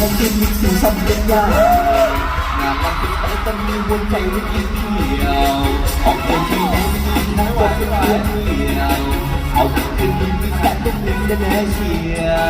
ผมเป็นยิ่งสีสัเป็นยาอยากรับเป็นไอ้ต้นมีวนใจวิธีเดียวของคนที่ไม่มีน้ำว่าเป็นเพื่อนเดียวเอาเป็นเป็นมีตรแต่เป็นหนึ่งได้แน่เชียว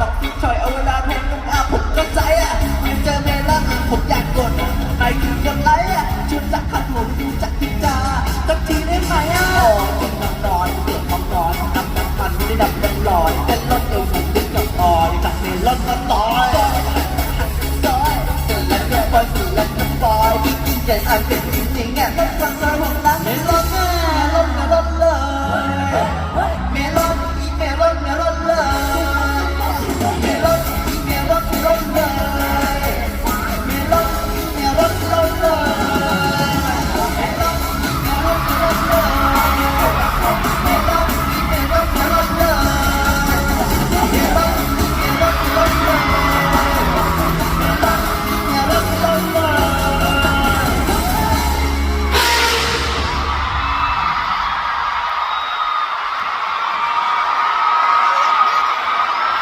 Tapi.